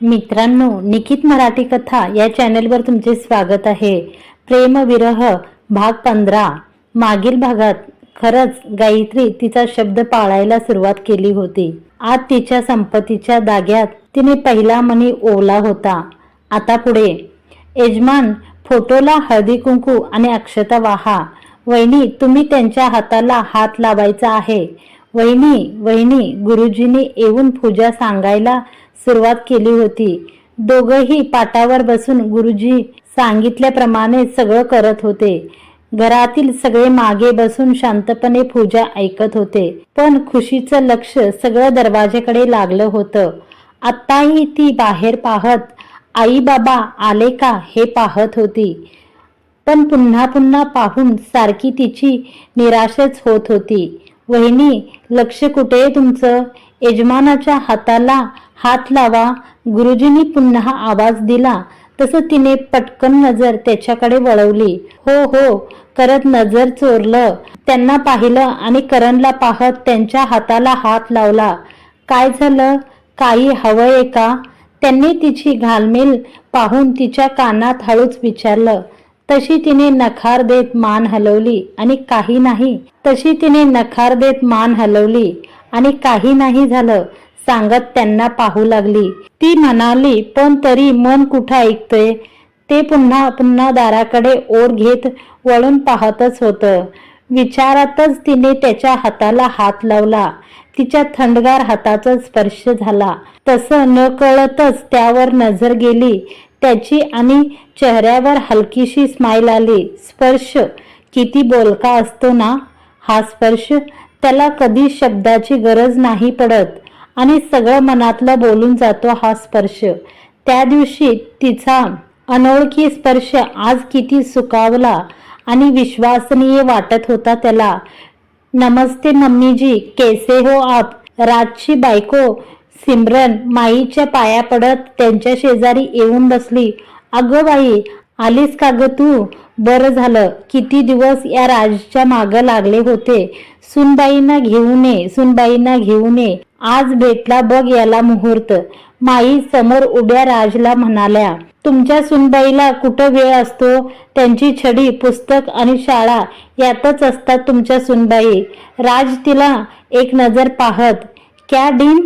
मित्रांनो निकित मराठी कथा या चॅनेलवर तुमचे स्वागत आहे. प्रेमविरह भाग पंधरा. मागील भागात खरंच गायत्री तिचा शब्द पाळायला सुरुवात केली होती. आज तिच्या संपत्तीच्या दाग्यात तिने पहिला मनी ओवला होता. आता पुढे. यजमान फोटोला हळदी कुंकू आणि अक्षता वाहा. वहिनी तुम्ही त्यांच्या हाताला हात लावायचा आहे. वहिनी वहिनी गुरुजींनी येऊन पूजा सांगायला सुरुवात केली होती. दोघंही पाटावर बसून गुरुजी सांगितल्याप्रमाणे सगळं करत होते. घरातील सगळे मागे बसून शांतपणे पूजा ऐकत होते. पण खुशीचं लक्ष सगळं दरवाजेकडे लागलं होतं. आत्ताही ती बाहेर पाहत आई बाबा आले का? हे पाहत होती. पण पुन्हा पुन्हा पाहून सारखी तिची निराशच होत होती. वहिनी लक्ष कुठे तुमचं? यजमानाच्या हाताला हात लावा. गुरुजींनी पुन्हा आवाज दिला. तसं तिने पटकन नजर त्याच्याकडे वळवली. हो हो करत नजर चोरलं. त्यांना पाहिलं आणि करणला पाहत त्यांच्या हाताला हात लावला. काय झालं? काही हवंय का? त्यांनी तिची घालमेल पाहून तिच्या कानात हळूच विचारलं. तशी तिने नखार देत मान हलवली आणि काही नाही. तशी तिने नखार देत मान हलवली. आणि काही नाही झालं सांगत त्यांना पाहू लागली. ती म्हणाली पण तरी मन कुठं ऐकतोय? ते पुन्हा पुन्हा दाराकडे ओर घेत वळून पाहतच होतं. विचारातच तिने त्याच्या हाताला हात लावला. तिच्या थंडगार हाताचा स्पर्श झाला. तसं न कळतच त्यावर नजर गेली. त्याची आणि चेहऱ्यावर हलकीशी स्माईल आली. स्पर्श? किती बोलका असतो ना? हा स्पर्श त्याला कधी शब्दाची गरज नाही पडत आणि सगळं मनातलं बोलून जातो हा स्पर्श. त्या दिवशी तिचा अनोळखी स्पर्श आज किती सुकावला आणि विश्वासनीय वाटत होता त्याला. नमस्ते मम्मीजी कैसे हो आप? राजची बायको सिमरन माईच्या पाया पडत त्यांच्या शेजारी येऊन बसली. अगं बाई आलीस का ग तू? बरं झालं. किती दिवस या राजच्या मागं लागले होते. सुनबाईंना घेऊन ये सुनबाईंना घेऊन ये आज भेटला बघ याला मुहूर्त. माई समोर उभ्या राजला म्हणाल्या तुमच्या सुनबाईला कुठं वेळ असतो? त्यांची छडी पुस्तक आणि शाळा यातच असतात तुमच्या सुनबाई. राज तिला एक नजर पाहत क्या डीन?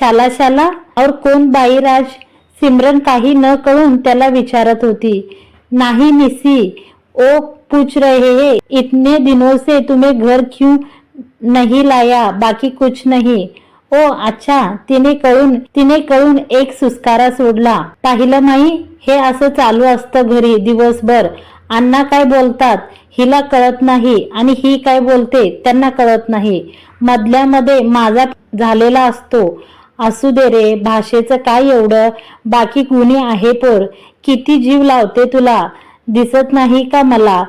शाला शाला? और कोण बाई राज? सिमरन काही न कळून त्याला विचारत होती. नाही मिसी. ओ पूछ रहे हैं इतने दिनों से तुम्हें घर क्यों नहीं लाया? बाकी कुछ नहीं। ओ अच्छा तिने कळून तिने कळून एक सुस्कारा सोडला. पाहिलं नाही? हे असं चालू असतं घरी दिवसभर. अण्णा काय बोलतात? हिला कळत नाही आणि ही काय बोलते? त्यांना कळत नाही. मधल्यामध्ये माझा झालेला असतो. असू दे रे भाषेचं काय एवढं? बाकी गुन्हे आहे पोर. किती जीव लावते तुला? दिसत नाही का मला?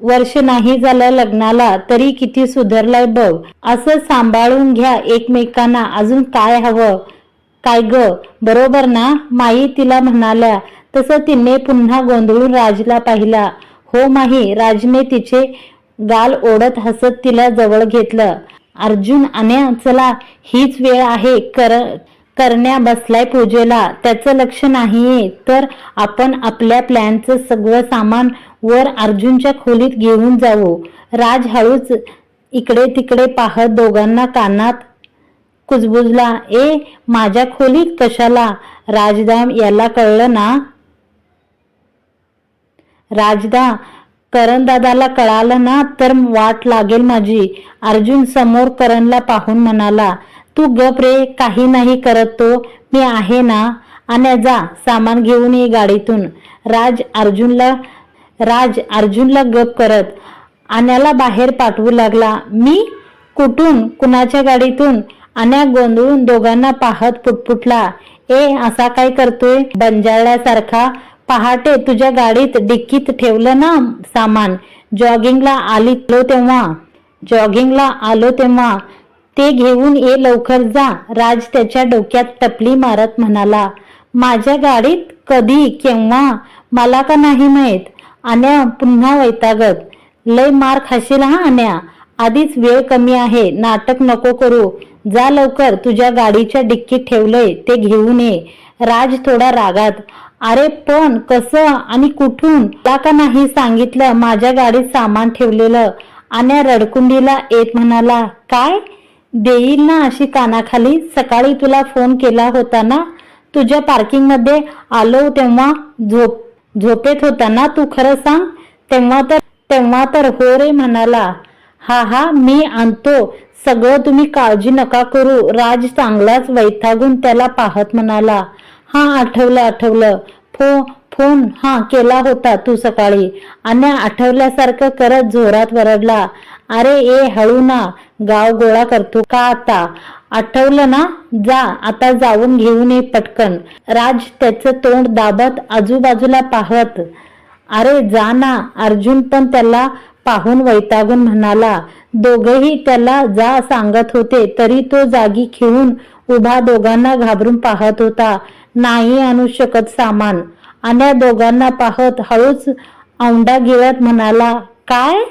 वर्ष नाही झालं लग्नाला तरी किती सुधारलाय बघ. असं सांभाळून घ्या एकमेकांना. अजून काय हवं? काय ग? बरोबर ना? माई तिला म्हणाल्या. तसं तिने पुन्हा गोंधळून राजला पाहिला. हो माही राजने तिचे गाल ओढत हसत तिला जवळ घेतलं. अर्जुन आण्या चला हीच वेळ आहे कर करण्या बसलाय पूजेला. त्याचं लक्ष नाहीये. तर आपण आपल्या प्लॅनचं सगळं सामान वर अर्जुनच्या खोलीत घेऊन जाऊ. राज हळूच इकडे तिकडे पाहत दोघांना कानात कुजबुजला ए माझ्या खोलीत कशाला? राजदाम याला कळलं ना? राजदा करणदादाला कळालं ना तर वाट लागेल माझी. अर्जुन समोर करणला पाहून म्हणाला तू गप रे काही नाही करत तो. मी आहे ना? आणि जा सामान घेऊन ये गाडीतून. राज अर्जुनला राज अर्जुनला गप करत आण्याला बाहेर पाठवू लागला. मी? कुठून? कुणाच्या गाडीतून? आण्या गोंधळून दोघांना पाहत पुटपुटला. ए असा काय करतोय? बंजाळल्यासारखा पहाटे तुझ्या गाडीत डिक्कीत ठेवलं ना सामान? जॉगिंगला आली तेव्हा. जॉगिंगला आलो तेव्हा. ते घेऊन ये लवकर जा. राज त्याच्या डोक्यात टपली मारत म्हणाला माझ्या गाडीत कधी केव्हा? मला का नाही माहीत? आण्या पुन्हा वैतागत. लय मार खाशील हा आण्या आधीच वेळ कमी आहे. नाटक नको करू. जा लवकर. तुझ्या गाडीच्या डिक्कीत ठेवलंय. ते घेऊन ये. राज थोडा रागात अरे पण कसं आणि कुठून? का का नाही सांगितलं माझ्या गाडीत सामान ठेवलेलं? आणि रडकुंडीला येत म्हणाला काय? देईल ना अशी कानाखाली? सकाळी तुला फोन केला होता ना? तुझ्या पार्किंगमध्ये आलो तेव्हा झोप झोपेत होता ना तू खरं सांग? तेव्हा तर तेव्हा तर हो रे म्हणाला. हा हा मी आणतो. सगळं तुम्ही काळजी नका करू. राज चांगलाच वैतागून त्याला पाहत म्हणाला. हा आठवलं आठवलं. फो फोन हा केला होता तू सकाळी. आणि आठवल्यासारखं करत जोरात वरडला. अरे ए हळू ना गाव गोळा करतो का आता? आठवलं ना? जा आता जाऊन घेऊन ये पटकन. राज त्याचं तोंड दाबत आजूबाजूला पाहत. अरे जा ना अर्जुन पण त्याला पाहून वैतागून म्हणाला. दोघेही त्याला जा सांगत होते तरी तो जागी खेळून उभा दोघांना घाबरून पाहत होता. नाही आणू शकत सामान. आणि दोघांना पाहत हळूच औंडा गिळत म्हणाला काय?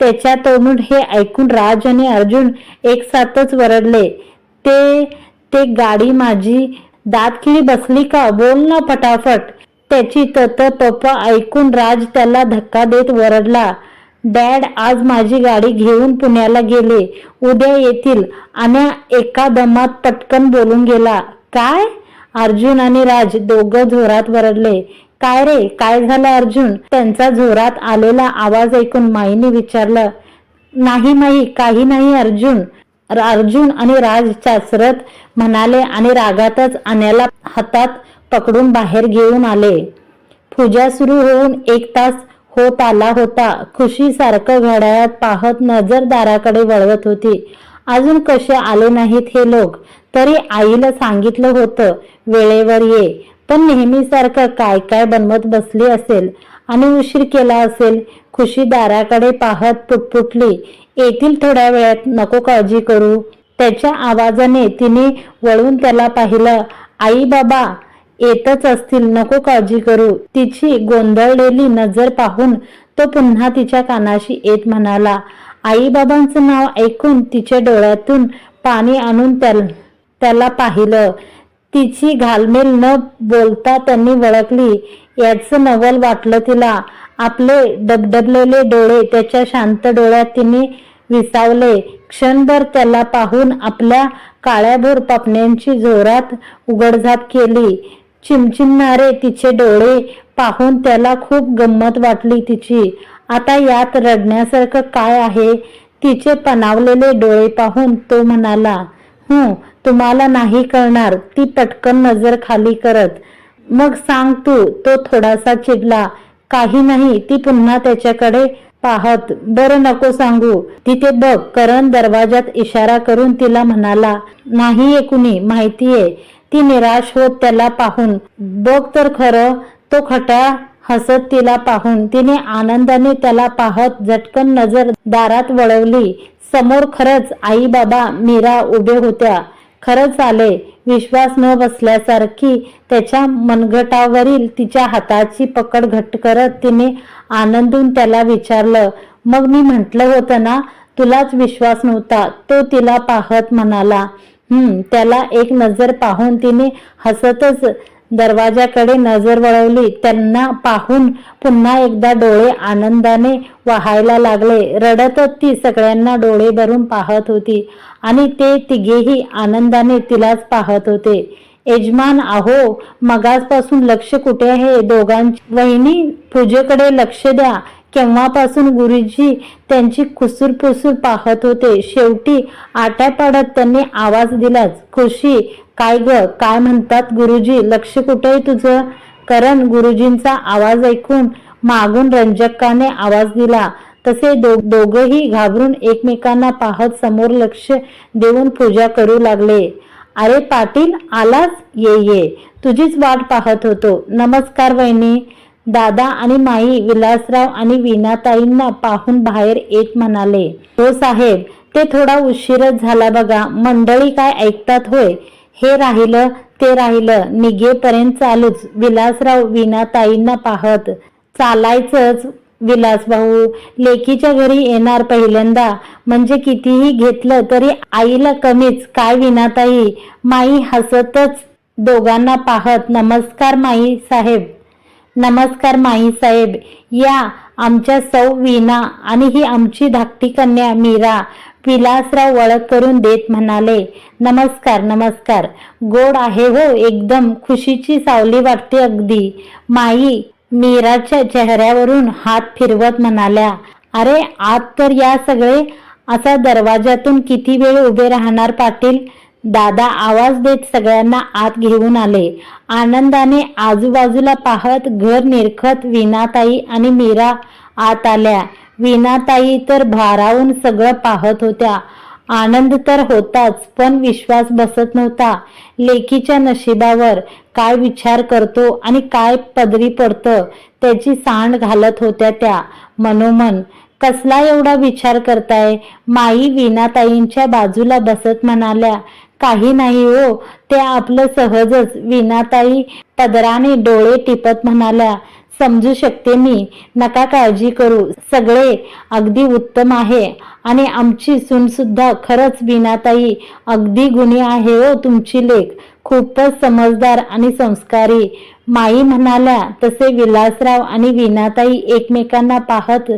त्याच्या तोंडून हे ऐकून राज आणि अर्जुन एक साथच वरडले ते ते गाडी माझी दातखिळी बसली का? बोल ना फटाफट. त्याची तत पप्पा ऐकून राज त्याला धक्का देत वरडला डॅड आज माझी गाडी घेऊन पुण्याला गेले. उद्या येतील. आणि एका दमात पटकन बोलून गेला काय? अर्जुन आणि राज दोघं झोरात वरडले. काय रे काय झालं अर्जुन? त्यांचा झोरात आलेला आवाज ऐकून माईने विचारलं. नाही माई काही नाही अर्जुन. अर्जुन आणि राज चाचरत म्हणाले आणि रागातच आण्याला हातात पकडून बाहेर घेऊन आले. पूजा सुरू होऊन एक तास होत आला होता. खुशी सारखं घड्याळात पाहत नजर दाराकडे वळवत होती. अजून कसे आले नाहीत हे लोक? तरी आईला सांगितलं होतं वेळेवर ये. पण नेहमीसारखं काय काय बनवत बसली असेल आणि उशीर केला असेल खुशी दाराकडे पाहत पुटपुटली येथील थोड्या वेळात नको काळजी करू. त्याच्या आवाजाने तिने वळून त्याला पाहिलं आई बाबा येतच असतील नको काळजी करू. तिची गोंधळलेली नजर पाहून तो पुन्हा तिच्या कानाशी येत म्हणाला आई बाबांचं नाव ऐकून तिच्या डोळ्यातून पाणी आणून त्याला त्याला पाहिलं. तिची घालमेल न बोलता त्यांनी वळखली. याचं नवल वाटलं तिला. आपले डबडबलेले डोळे त्याच्या शांत डोळ्यात तिने विसावले. क्षणभर त्याला पाहून आपल्या काळ्याभोर पापण्यांची जोरात उघडझाप केली. चिमचिमणारे तिचे डोळे पाहून त्याला खूप गंमत वाटली तिची. आता यात रडण्यासारखं काय आहे? तिचे पणावलेले डोळे पाहून तो म्हणाला हं तुम्हाला नाही कळणार ती पटकन नजर खाली करत. मग सांग तू तो थोडासा चिडला. काही नाही ती पुन्हा त्याच्याकडे पाहत. बरं नको सांगू. तिथे बघ करण दरवाजात इशारा करून तिला म्हणाला नाहीये कुणी माहितीये ती निराश होत त्याला पाहून. बघ तर खरं तो खटा हसत तिला पाहून. तिने आनंदाने त्याला पाहत झटकन नजर दारात वळवली. समोर खरंच आई बाबा मीरा उभे होत्या. खरंच आले विश्वास न बसल्यासारखी त्याच्या मनगटावरील तिच्या हाताची पकड घट्ट करत तिने आनंदून त्याला विचारलं मग मी म्हटलं होतं ना तुलाच विश्वास नव्हता तो तिला पाहत म्हणाला. हम्म त्याला एक नजर पाहून तिने हसतच दरवाजाकडे नजर वळवली. त्यांना पाहून पुन्हा एकदा डोळे आनंदाने वाहायला लागले. रडतच ती सगळ्यांना डोळे भरून पाहत होती आणि ते तिघेही आनंदाने तिलाच पाहत होते. यजमान आहो मगासपासून लक्ष कुठे आहे? दोघांची वहिनी पूजेकडे लक्ष द्या. केव्हापासून गुरुजी त्यांची कुसूर पुसूर पाहत होते शेवटी आट्या पाडत त्यांनी आवाज दिलाच खुशी काय ग काय म्हणतात गुरुजी लक्ष कुठे तुझं? करण गुरुजींचा आवाज ऐकून मागून रंजकाने आवाज दिला. तसे दो दोघही घाबरून एकमेकांना पाहत समोर लक्ष देऊन पूजा करू लागले. अरे पाटील आलाच ये ये. तुझीच वाट पाहत होतो. नमस्कार वहिनी. दादा आणि माई विलासराव आणि वीणाताईंना पाहून बाहेर येत म्हणाले हो साहेब ते थोडा उशीरच झाला बघा मंडळी काय ऐकतात होय? हे राहिलं ते राहिलं निघेपर्यंत चालूच विलासराव वीणाताईंना पाहत चालायचंच विलास भाऊ लेकीच्या घरी येणार पहिल्यांदा म्हणजे कितीही घेतलं तरी आईला कमीच काय विनाताई माई हसतच दोघांना पाहत नमस्कार माई साहेब नमस्कार माई साहेब. या आमच्या सौ वीणा आणि ही आमची धाकटी कन्या मीरा विलासराव ओळख करून देत म्हणाले नमस्कार नमस्कार. गोड आहे हो एकदम. खुशीची सावली वाटते अगदी. माई मीराच्या चेहऱ्यावरून हात फिरवत म्हणाल्या अरे आत तर या सगळे. असा दरवाजातून किती वेळ उभे राहणार पाटील? दादा आवाज देत सगळ्यांना आत घेऊन आले. आनंदाने आजूबाजूला पाहत घर निरखत विनाताई आणि मीरा आत आल्या. विनाताई तर भारावून सगळं पाहत होत्या. आनंद तर होताच पण विश्वास बसत नव्हता. लेखीच्या नशिबावर काय विचार करतो आणि काय पदरी पडतं त्याची सांड घालत होत्या त्या. मनोमन कसला एवढा विचार करताय? माई विनाताईंच्या बाजूला बसत म्हणाल्या काही नाही हो. ते आपलं सहजच विनाताई पदराने डोळे टिपत म्हणाल्या समजू शकते मी. नका काळजी करू. सगळे अगदी उत्तम आहे. आणि आमची सुनसुद्धा खरंच विनाताई अगदी गुन्हे आहे हो तुमची लेख. खूपच समजदार आणि संस्कारी. माई म्हणाल्या तसे विलासराव आणि विनाताई एकमेकांना पाहत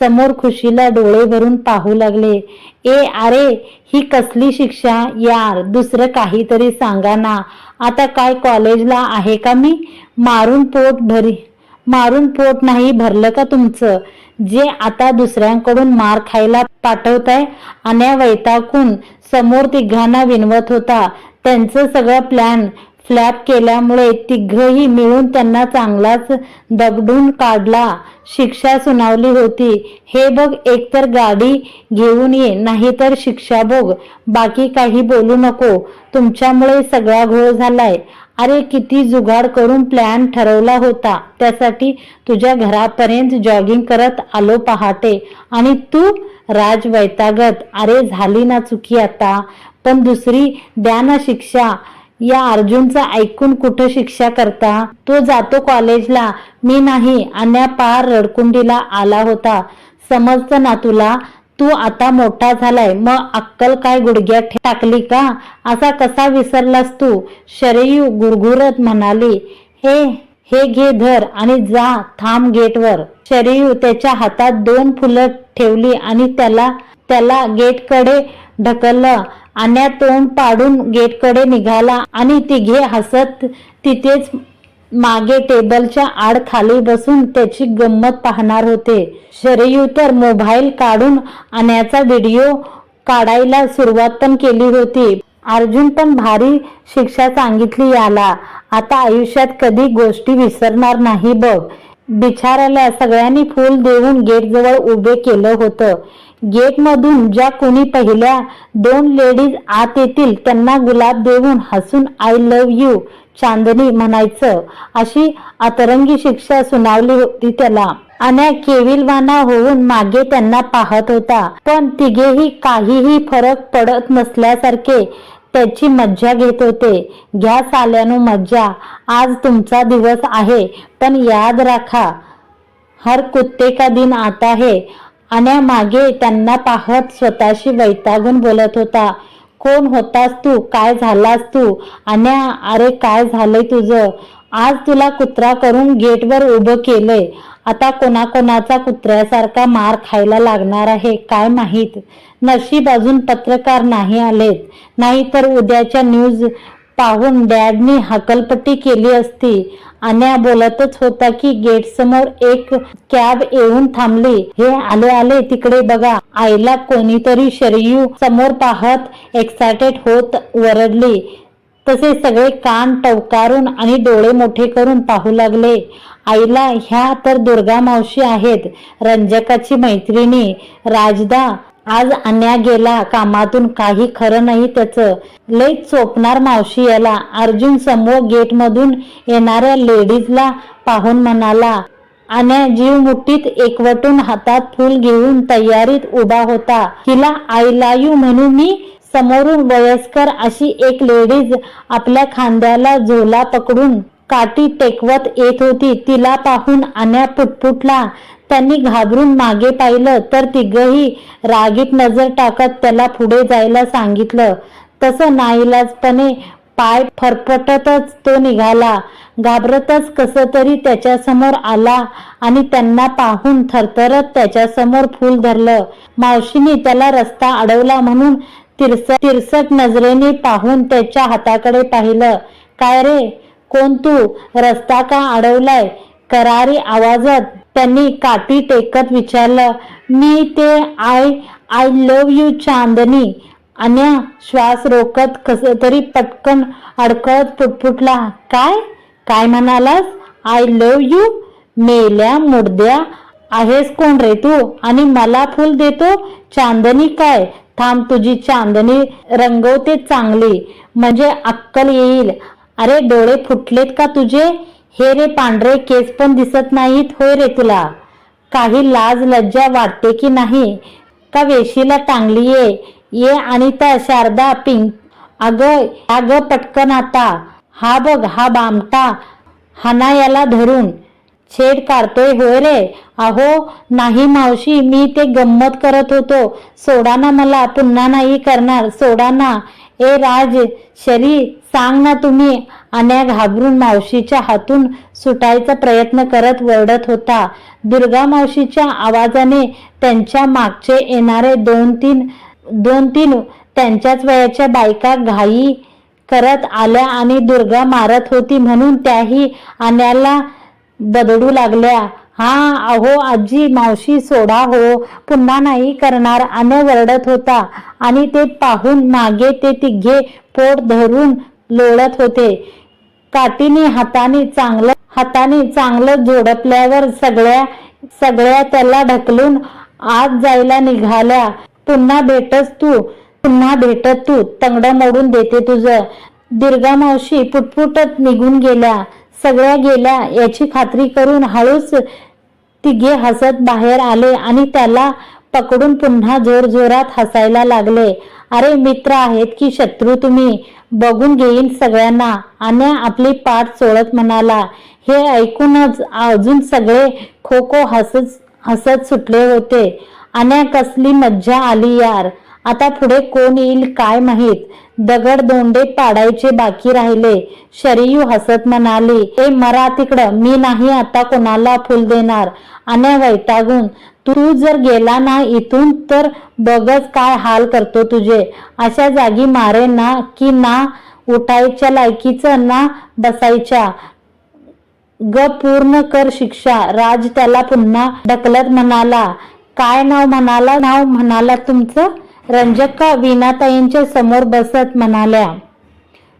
समोर खुशीला डोळे भरून पाहू लागले. ए अरे ही कसली शिक्षा यार दुसरं काहीतरी सांगा ना. आता काय कॉलेजला आहे का मी? मारून पोट भरी मारून पोट नाही भरलं का तुमचं? जे आता दुसऱ्यांकडून मार खायला पाठवताय अन्या वैताकून समोर तिघांना विनवत होता. त्यांचं सगळं प्लॅन फ्लॅप केल्यामुळे तिघही मिळून त्यांना चांगलाच दगडून काढला. शिक्षा सुनावली होती. हे बघ एकतर गाडी घेऊन ये नाहीतर शिक्षा भोग बाकी काही बोलू नको. तुमच्यामुळे सगळा घोळ झालाय. अरे किती जुगाड करून प्लॅन ठरवला होता. त्यासाठी तुझ्या घरापर्यंत जॉगिंग करत आलो पहाटे. आणि तू राज वैतागत. अरे झाली ना चुकी आता. पण दुसरी द्या ना शिक्षा. या अर्जुनचा ऐकून कुठं शिक्षा करता? तो जातो कॉलेजला. मी नाही. अन्या पार रडकुंडीला आला होता. समजतं ना तुला? तू आता मोठा झालाय. मग अक्कल काय गुडघ्यात टाकली का? असा कसा विसरलास तू? शरयू गुरगुरत म्हणाली हे हे घे धर आणि जा थांब गेटवर. शरयू त्याच्या हातात दोन फुलं ठेवली आणि त्याला त्याला गेटकडे ढकललं. आण्या तोंड पाडून गेटकडे निघाला आणि तिघे हसत तिथेच मागे टेबलच्या आड खाली बसून त्याची गंमत पाहणार होते. शरयू तर मोबाईल काढून आण्याचा व्हिडिओ काढायला सुरुवात पण केली होती. अर्जुन पण भारी शिक्षा सांगितली याला. आता आयुष्यात कधी गोष्टी विसरणार नाही बघ. बिचाराला सगळ्यांनी फूल देऊन गेटजवळ उभे केलं होतं. गेटमधून ज्या कोणी पहिल्या दोन लेडीज आत येतील त्यांना गुलाब देऊन हसून आय लव्ह यू चांदणी म्हणायचं. अशी अतरंगी शिक्षा सुनावली होती त्याला. अण्या केविलवाना होऊन मागे त्यांना पाहत होता. पण तिघेही काहीही फरक पडत नसल्यासारखे त्याची मज्जा घेत होते. घ्या साल्यानो मज्जा आज तुमचा दिवस आहे पण याद राखा हर कुत्ते का दिन आता है अन्या मागे त्यांना पाहत स्वतःशी वैतागून बोलत होता कोण होतास तू? काय झालास तू? अन्या अरे काय झालंय तुझं? आज तुला कुत्रा करून गेटवर उभं केलंय. आता कोणाकोणाचा कुत्र्यासारखा मार खायला लागणार आहे काय माहीत? नशीब अजून पत्रकार नाही आलेत. नाहीतर उद्याच्या न्यूज पाहून डॅडनी हकलपट्टी केली असती. अन्या बोलतच होता की गेट समोर एक कॅब येऊन थांबली. हे आले आले तिकडे बघा. आईला कोणीतरी शरयू समोर पाहत एक्सायटेड होत वरडली. तसे सगळे कान टवकारून आणि डोळे मोठे करून पाहू लागले. आईला ह्या तर दुर्गा मावशी आहेत रंजकाची मैत्रिणी. राजदा आज अन्या गेला कामातून काही खरं नाही त्याचं. लई चोपणार मावशी याला. अर्जुन समोर गेटमधून येणाऱ्या लेडीजला पाहून म्हणाला अन्या जीव मुठीत एकवटून हातात फूल घेऊन तयारीत उभा होता. तिला आय लायू म्हणून मी समोरून वयस्कर अशी एक लेडीज आपल्या खांद्याला झोला पकडून काठी टेकवत येत होती. तिला पाहून आण्या पुटपुटला त्यांनी घाबरून मागे पाहिलं तर तिघही रागीत नजर टाकत त्याला पुढे जायला सांगितलं. तसं नाईलाजपणे पाय फरफटतच तो निघाला. घाबरतच कस तरी त्याच्यासमोर आला आणि त्यांना पाहून थरथरत त्याच्यासमोर फूल धरलं. मावशीने त्याला रस्ता अडवला म्हणून तिरस तिरसट नजरेने पाहून त्याच्या हाताकडे पाहिलं. काय रे? कोण तू? रस्ता का अडवलाय? करारी आवाजात त्यांनी काठी टेकत विचारलं मी ते I I love you Chandni. Anya श्वास रोखत कस तरी पटकन अडकळत फुटफुटला काय? काय म्हणालास? I love you? मेल्या मुडद्या? आहेस कोण रे तू? आणि मला फुल देतो? चांदणी काय? थांब तुझी चांदणी रंगवते चांगली. म्हणजे अक्कल येईल. अरे डोळे फुटलेत का तुझे? हे रे पांढरे केस पण दिसत नाहीत होय रे तुला. काही लाज लज्जा वाटते की नाही? का वेशीला टांगली ये? ये अनिता शारदा पिंक. अगं अगं पटकन आता. हा बघ हा बामटा. हाना याला धरून. छेड काढतोय होय रे. अहो नाही मावशी मी ते गंमत करत होतो. सोडा ना मला पुन्हा नाही करणार. सोडा ना ए राज शरी सांग ना तुम्ही. अन्या घाबरून मावशीच्या हातून सुटायचा प्रयत्न करत वरडत होता. दुर्गा मावशीच्या आवाजाने त्यांच्या मागचे येणारे दोन तीन दोन तीन त्यांच्याच वयाच्या बायका घाई करत आल्या आणि दुर्गा मारत होती म्हणून त्याही आण्याला बदडू लागल्या. हा अहो आजी मावशी सोडा हो. पुन्हा नाही करणार. अन वरडत होता. आणि ते पाहून मागे ते तिघे पोट धरून लोळत होते. काठीने हाताने चांगलं हाताने चांगलं जोडपल्यावर सगळ्या सगळ्या त्याला ढकलून आत जायला निघाल्या. पुन्हा भेटस तू पुन्हा भेटत तू तंगड मोडून देते तुझं. दीर्घा मावशी पुटपुटत निघून गेल्या. सगळ्या गेल्या याची खात्री करून हळूच तिघे हसत बाहेर आले आणि त्याला पकडून पुन्हा जोरजोरात हसायला लागले. अरे मित्र आहेत की शत्रू तुम्ही? बघून घेईन सगळ्यांना आणि आपली पाठ चोळत म्हणाला. हे ऐकूनच अजून सगळे खो खो हसत हसत सुटले होते. आणि कसली मज्जा आली यार. आता पुढे कोण येईल काय माहीत? दगड दोंडे पाडायचे बाकी राहिले. शरीयू हसत म्हणाली ए मरा तिकडं. मी नाही आता कोणाला फुल देणार. आणि वैतागून तू जर गेला ना इथून तर बघच काय हाल करतो तुझे. अशा जागी मारे ना की ना उठायच्या लायकीचं ना बसायच्या. ग पूर्ण कर शिक्षा. राज त्याला पुन्हा ढकलत म्हणाला काय नाव म्हणाला? नाव म्हणाला तुमचं? रंजका वीणाताईंच्या समोर बसत म्हणाल्या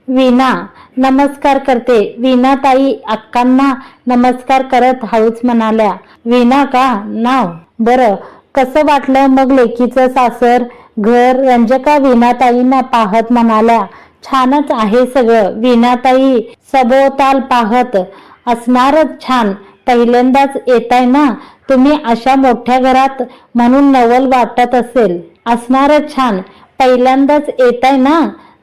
वीणा नमस्कार करते. वीणाताई अक्कांना नमस्कार करत हळूच म्हणाल्या वीणा का? नाव. बरं. कसं वाटलं मग लेकीचं सासर? घर रंजका वीणाताईंना पाहत म्हणाल्या छानच आहे सगळं. वीणाताई सभोवताल पाहत असणारच छान. पहिल्यांदाच येताय ना? तुम्ही अशा मोठ्या घरात म्हणून नवल वाटत असेल. असणारच छान पहिल्यांदाच येताय ना?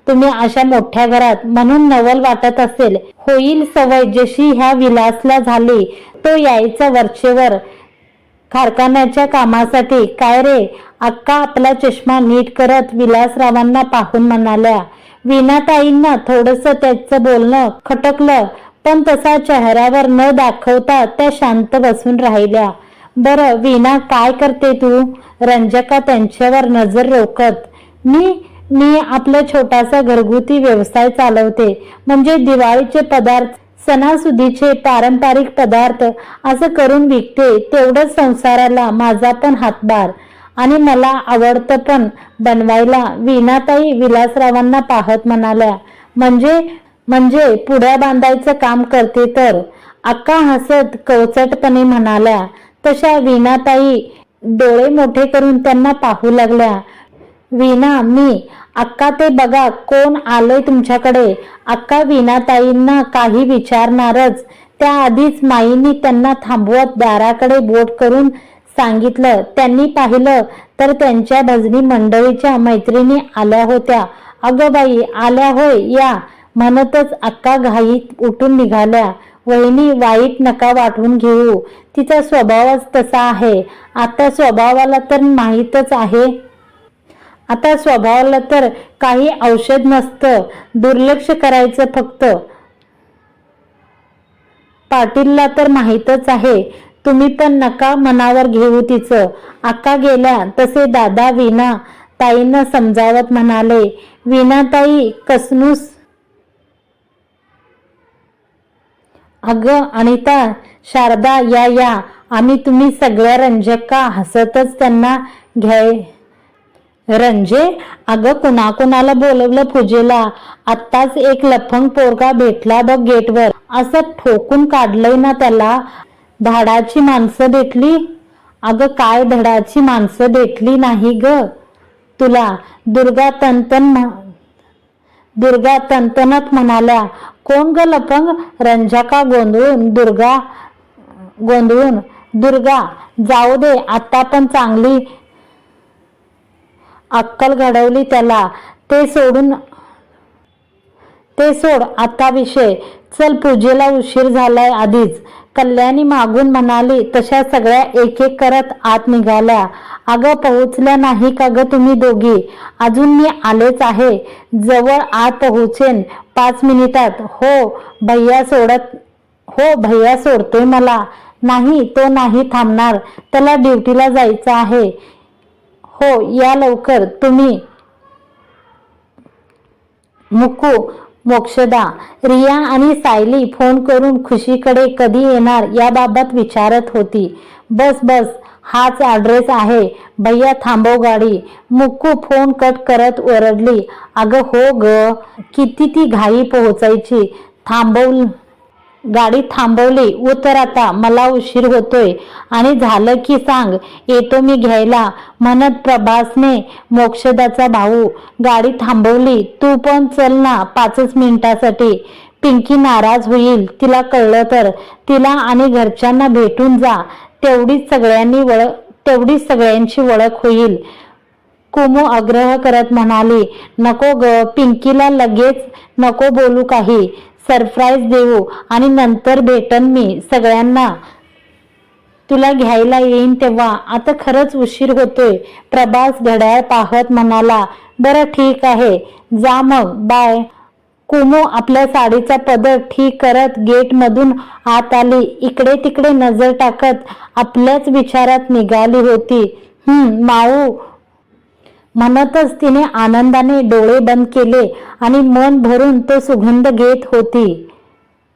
तुम्ही अशा मोठ्या घरात म्हणून नवल वाटत असेल. होईल सवय जशी ह्या विलासला झाली. तो यायचा वरचेवर. कारखान्याच्या कामासाठी काय रे? अक्का आपला चष्मा नीट करत विलासरावांना पाहून म्हणाल्या. विनाताईंना थोडस त्याचं बोलणं खटकलं. पण तसा चेहऱ्यावर न दाखवता त्या शांत बसून राहिल्या. बरं वीणा काय करते तू? रंजका त्यांच्यावर नजर रोखत. मी मी आपला छोटासा घरगुती व्यवसाय चालवते. म्हणजे दिवाळीचे पदार्थ सणासुदीचे पारंपरिक पदार्थ असं करून विकते तेवढंच संसाराला माझा पण हातभार. आणि मला आवडतं पण बनवायला वीणाताई विलासरावांना पाहत म्हणाल्या म्हणजे म्हणजे पुढ्या बांधायचं काम करते तर? अक्का हसत कवचटपणे म्हणाल्या तशा वीणाताई डोळे मोठे करून त्यांना पाहू लागल्या. वीणा मी अक्का ते बघा कोण आलंय तुमच्याकडे? अक्का वीणाताईंना काही विचारणारच. त्याआधीच माईंनी त्यांना थांबवत दाराकडे बोट करून सांगितलं. त्यांनी पाहिलं तर त्यांच्या भजनी मंडळीच्या मैत्रिणी आल्या होत्या. अगं बाई आल्या होय या म्हणतच अक्का घाईत उठून निघाल्या. वहिनी वाईट नका वाटून घेऊ. तिचा स्वभावच तसा आहे. आता स्वभावाला तर माहीतच आहे. आता स्वभावाला तर काही औषध नसतं. दुर्लक्ष करायचं फक्त. पाटीलला तर माहीतच आहे. तुम्ही पण नका मनावर घेऊ तिचं. आका गेल्या तसे दादा विना ताईनं समजावत म्हणाले विनाताई कसनूस अगं अनिता शारदा या या. आम्ही तुम्ही सगळ्या रंजका हसतच त्यांना घ्याय रंजे अगं कुणाकुणाला बोलवलं पूजेला? आत्ताच एक लफंग पोरगा भेटला बघ गेटवर. असं ठोकून काढलंय ना त्याला? धाडाची माणसं भेटली? अगं काय धडाची माणसं भेटली नाही ग? तुला दुर्गा तंतन दुर्गा तंतनत म्हणाल्या कोण ग लपंग रंजका गोंधळून दुर्गा गोंधळून दुर्गा जाऊ दे आता पण चांगली अक्कल घडवली त्याला. ते सोडून ते सोड आता विषय. चल पूजेला उशीर झालाय आधीच. कल्याणी मागून म्हणाली तशा सगळ्या एक एक करत आत निघाल्या. अगं पोहोचल्या नाही का ग तुम्ही दोघी? अजून मी आलेच आहे. जवळ आत पोहोचेन. पाच मिनिटात. हो भैया सोडत हो भैया सोडतोय मला. नाही तो नाही थांबणार. त्याला ड्युटीला जायचं आहे. हो या लवकर. तुम्ही मुकू मोक्षदा रिया आणि सायली फोन करून खुशीकडे कधी येणार याबाबत विचारत होती. बस बस हाच ॲड्रेस आहे. भैया थांबव गाडी. मुक्कू फोन कट करत ओरडली. अगं हो ग किती ती घाई पोहोचायची. थांबव. गाडी थांबवली. उतर आता. मला उशीर होतोय. आणि झालं की सांग येतो मी घ्यायला. म्हणत प्रभासने मोक्षदाचा भाऊ गाडी थांबवली. तू पण चल ना पाचच मिनिटासाठी. पिंकी नाराज होईल. तिला कळलं तर. तिला आणि घरच्यांना भेटून जा. तेवढीच सगळ्यांनी वळख तेवढीच सगळ्यांची ओळख होईल. कुमू आग्रह करत म्हणाली नको ग पिंकीला लगेच नको बोलू काही. सरप्राईज देऊ आणि नंतर भेटन मी सगळ्यांना. तुला घ्यायला येईन तेव्हा. आता खरंच उशीर होतोय. प्रभास घड्याळ पाहत म्हणाला बरं ठीक आहे. जा मग. बाय. कुमू आपल्या साडीचा पदर ठीक करत गेटमधून आत आली. इकडे तिकडे नजर टाकत आपल्याच विचारात निघाली होती. हम्म माऊ म्हणतच तिने आनंदाने डोळे बंद केले आणि मन भरून तो सुगंध घेत होती.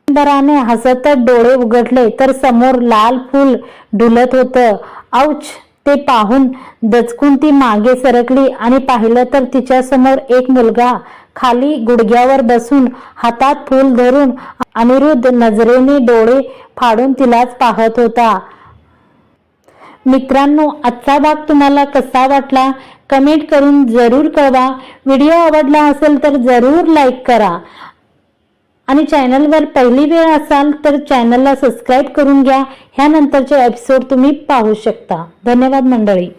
दराने हसतच डोळे उघडले तर समोर लाल फूल डुलत होतं. औच ते पाहून दचकून ती मागे सरकली आणि पाहिलं तर तिच्या समोर एक मुलगा खाली गुडघ्यावर बसून हातात फूल धरून अनिरुद्ध नजरेने डोळे फाडून तिलाच पाहत होता. मित्रांनो आजचा भाग तुम्हाला कसा वाटला कमेंट करून जरूर कळवा. व्हिडिओ आवडला असेल तर जरूर लाईक करा. आणि चॅनलवर पहिली वेळ असाल तर चॅनलला सबस्क्राईब करून घ्या. ह्यानंतरचे एपिसोड तुम्ही पाहू शकता. धन्यवाद मंडळी.